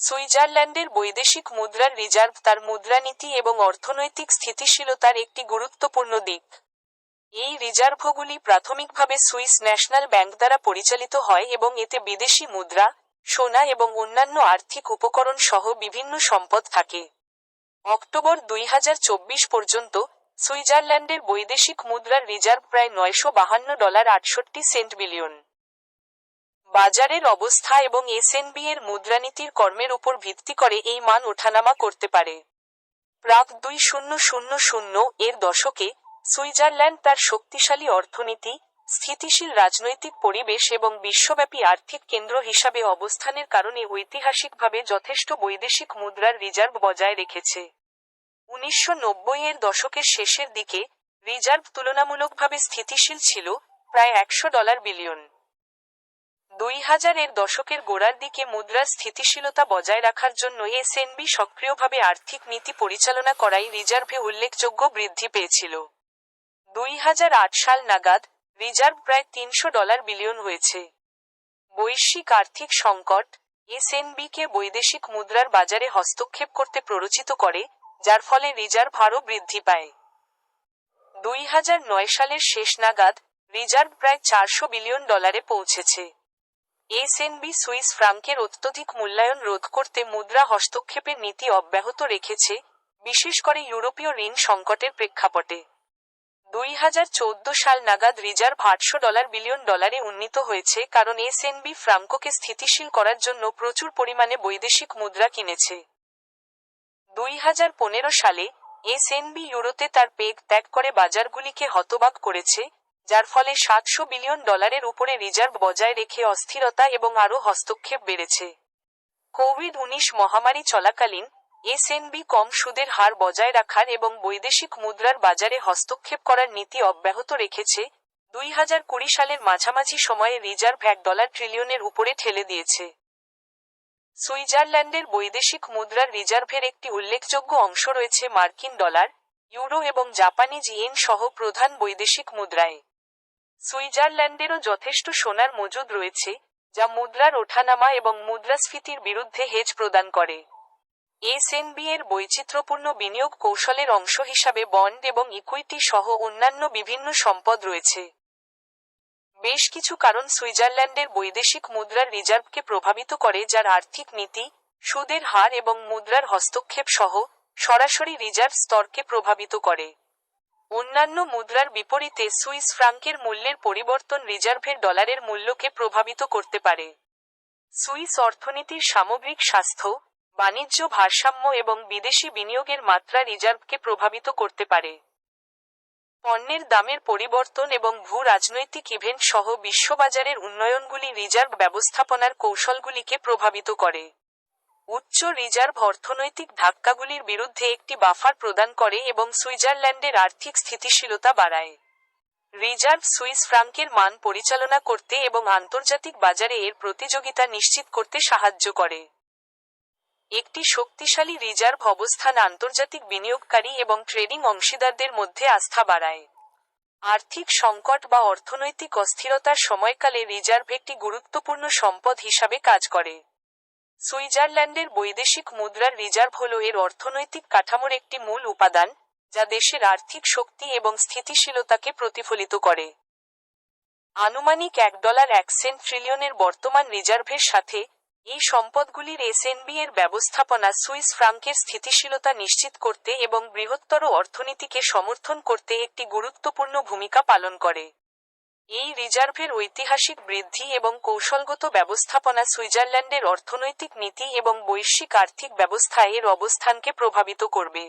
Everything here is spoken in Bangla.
সুইজারল্যান্ডের বৈদেশিক মুদ্রার রিজার্ভ তার মুদ্রানীতি এবং অর্থনৈতিক স্থিতিশীলতার একটি গুরুত্বপূর্ণ দিক। এই রিজার্ভগুলি প্রাথমিকভাবে সুইস ন্যাশনাল ব্যাংক দ্বারা পরিচালিত হয় এবং এতে বিদেশি মুদ্রা, সোনা এবং অন্যান্য আর্থিক উপকরণ সহ বিভিন্ন সম্পদ থাকে। অক্টোবর দুই হাজার চব্বিশ পর্যন্ত সুইজারল্যান্ডের বৈদেশিক মুদ্রার রিজার্ভ প্রায় নয়শো বাহান্ন ডলার আটষট্টি সেন্ট বিলিয়ন। বাজারের অবস্থা এবং এসএনবি এর মুদ্রানীতির কর্মের উপর ভিত্তি করে এই মান ওঠানামা করতে পারে। প্রাক দুই শূন্য শূন্য শূন্য এর দশকে সুইজারল্যান্ড তার শক্তিশালী অর্থনীতি, স্থিতিশীল রাজনৈতিক পরিবেশ এবং বিশ্বব্যাপী আর্থিক কেন্দ্র হিসাবে অবস্থানের কারণে ঐতিহাসিকভাবে যথেষ্ট বৈদেশিক মুদ্রার রিজার্ভ বজায় রেখেছে। উনিশশো নব্বই এর দশকের শেষের দিকে রিজার্ভ তুলনামূলকভাবে স্থিতিশীল ছিল, প্রায় একশো ডলার বিলিয়ন। দুই হাজারের দশকের গোড়ার দিকে মুদ্রার স্থিতিশীলতা বজায় রাখার জন্য এসএনবি সক্রিয়ভাবে আর্থিক নীতি পরিচালনা করাই রিজার্ভে উল্লেখযোগ্য বৃদ্ধি পেয়েছিল। দুই হাজার আট সাল নাগাদ রিজার্ভ প্রায় তিনশো ডলার বিলিয়ন হয়েছে। বৈশ্বিক আর্থিক সংকট এসএনবি কে বৈদেশিক মুদ্রার বাজারে হস্তক্ষেপ করতে প্ররোচিত করে, যার ফলে রিজার্ভ আরও বৃদ্ধি পায়। দুই হাজার নয় সালের শেষ নাগাদ রিজার্ভ প্রায় চারশো বিলিয়ন ডলারে পৌঁছেছে। এসএনবি সুইস ফ্রাঙ্কের অত্যধিক মূল্যায়ন রোধ করতে মুদ্রা হস্তক্ষেপের নীতি অব্যাহত রেখেছে, বিশেষ করে ইউরোপীয় ঋণ সংকটের প্রেক্ষাপটে। দুই হাজার চোদ্দ সাল নাগাদ রিজার্ভ আটশো ডলার বিলিয়ন ডলারে উন্নীত হয়েছে কারণ এসএনবি ফ্রাঙ্কোকে স্থিতিশীল করার জন্য প্রচুর পরিমাণে বৈদেশিক মুদ্রা কিনেছে। দুই হাজার পনেরো সালে এসএনবি ইউরোতে তার পেগ ত্যাগ করে বাজারগুলিকে হতবাক করেছে যার ফলে সাতশো বিলিয়ন ডলারের উপরে রিজার্ভ বজায় রেখে অস্থিরতা এবং আরও হস্তক্ষেপ বেড়েছে। কোভিড উনিশ মহামারী চলাকালীন এসএনবি কম সুদের হার বজায় রাখার এবং বৈদেশিক মুদ্রার বাজারে হস্তক্ষেপ করার নীতি অব্যাহত রেখেছে, দুই হাজার কুড়ি সালের মাঝামাঝি সময়ে রিজার্ভ এক ডলার ট্রিলিয়নের উপরে ঠেলে দিয়েছে। সুইজারল্যান্ডের বৈদেশিক মুদ্রার রিজার্ভের একটি উল্লেখযোগ্য অংশ রয়েছে মার্কিন ডলার, ইউরো এবং জাপানিজ ইয়েন সহ প্রধান বৈদেশিক মুদ্রায়। সুইজারল্যান্ডেরও যথেষ্ট সোনার মজুদ রয়েছে, যা মুদ্রার ওঠানামা এবং মুদ্রাস্ফীতির বিরুদ্ধে হেজ প্রদান করে। এসএনবি এর বৈচিত্র্যপূর্ণ বিনিয়োগ কৌশলের অংশ হিসাবে বন্ড এবং ইকুইটি সহ অন্যান্য বিভিন্ন সম্পদ রয়েছে। বেশ কিছু কারণ সুইজারল্যান্ডের বৈদেশিক মুদ্রার রিজার্ভকে প্রভাবিত করে, যার আর্থিক নীতি, সুদের হার এবং মুদ্রার হস্তক্ষেপ সহ সরাসরি রিজার্ভ স্তরকে প্রভাবিত করে। অন্যান্য মুদ্রার বিপরীতে সুইস ফ্রাঙ্কের মূল্যের পরিবর্তন রিজার্ভের ডলারের মূল্যকে প্রভাবিত করতে পারে। সুইস অর্থনীতির সামগ্রিক স্বাস্থ্য, বাণিজ্য ভারসাম্য এবং বিদেশি বিনিয়োগের মাত্রা রিজার্ভকে প্রভাবিত করতে পারে। পণ্যের দামের পরিবর্তন এবং ভূ রাজনৈতিক ইভেন্ট সহ বিশ্ববাজারের উন্নয়নগুলি রিজার্ভ ব্যবস্থাপনার কৌশলগুলিকে প্রভাবিত করে। উচ্চ রিজার্ভ অর্থনৈতিক ধাক্কাগুলির বিরুদ্ধে একটি বাফার প্রদান করে এবং সুইজারল্যান্ডের আর্থিক স্থিতিশীলতা বাড়ায়। রিজার্ভ সুইস ফ্রাঙ্কের মান পরিচালনা করতে এবং আন্তর্জাতিক বাজারে এর প্রতিযোগিতা নিশ্চিত করতে সাহায্য করে। একটি শক্তিশালী রিজার্ভ অবস্থান আন্তর্জাতিক বিনিয়োগকারী এবং ট্রেডিং অংশীদারদের মধ্যে আস্থা বাড়ায়। আর্থিক সংকট বা অর্থনৈতিক অস্থিরতার সময়কালে রিজার্ভ একটি গুরুত্বপূর্ণ সম্পদ হিসাবে কাজ করে। সুইজারল্যান্ডের বৈদেশিক মুদ্রার রিজার্ভ হল এর অর্থনৈতিক কাঠামোর একটি মূল উপাদান, যা দেশের আর্থিক শক্তি এবং স্থিতিশীলতাকে প্রতিফলিত করে। আনুমানিক এক ডলার এক সেন্ট ট্রিলিয়নের বর্তমান রিজার্ভের সাথে, এই সম্পদগুলির এসএনবি এর ব্যবস্থাপনা সুইস ফ্রাঙ্কের স্থিতিশীলতা নিশ্চিত করতে এবং বৃহত্তর অর্থনীতিকে সমর্থন করতে একটি গুরুত্বপূর্ণ ভূমিকা পালন করে। এই রিজার্ভের ঐতিহাসিক বৃদ্ধি এবং কৌশলগত ব্যবস্থাপনা সুইজারল্যান্ডের অর্থনৈতিক নীতি এবং বৈশ্বিক আর্থিক ব্যবস্থায় এর অবস্থানকে প্রভাবিত করবে।